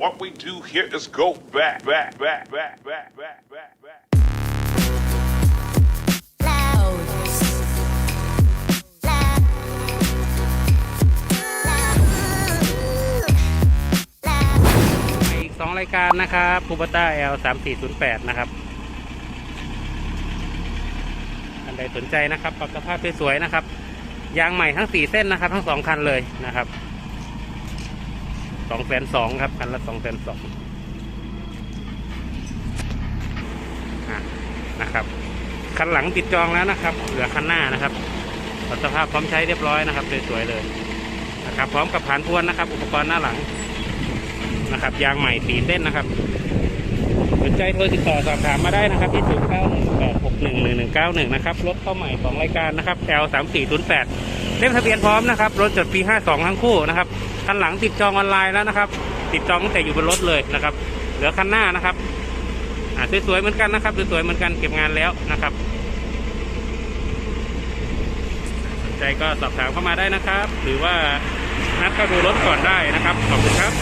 What we do here is go back, back, back, back, back, back, back, back. อีกสองรายการนะครับคูปต้า L 3 4 0 8นะครับ อันใดสนใจนะครับปรับสภาพสวยๆนะครับ ยางใหม่ทั้งสี่เส้นนะครับ ทั้งสองคันเลยนะครับ สองแสนสองครับคันละสองแสนสองนะครับ คันหลังติดจองแล้วนะครับ เหลือคันหน้านะครับปรับสภาพพร้อมใช้เรียบร้อยนะครับสวยๆเลยนะครับ พร้อมกับผ่านพวนนะครับ อุปกรณ์หน้าหลังนะครับ ยางใหม่สีเส้นนะครับสนใจโทรติดต่อสอบถามมาได้นะครับที่0 9 1 8 6 1 1 1 9 1 นะครับ รถเข้าใหม่ของรายการนะครับ L 3 4 0 8 เล่มทะเบียนพร้อมนะครับรถจดปี 52 ทั้งคู่นะครับคันหลังติดจองออนไลน์แล้วนะครับ ติดจองตั้งแต่อยู่บนรถเลยนะครับ เหลือคันหน้านะครับสวยๆเหมือนกันนะครับสวยๆเหมือนกันเก็บงานแล้วนะครับสนใจก็สอบถามเข้ามาได้นะครับ หรือว่านัดเข้าดูรถก่อนได้นะครับขอบคุณครับ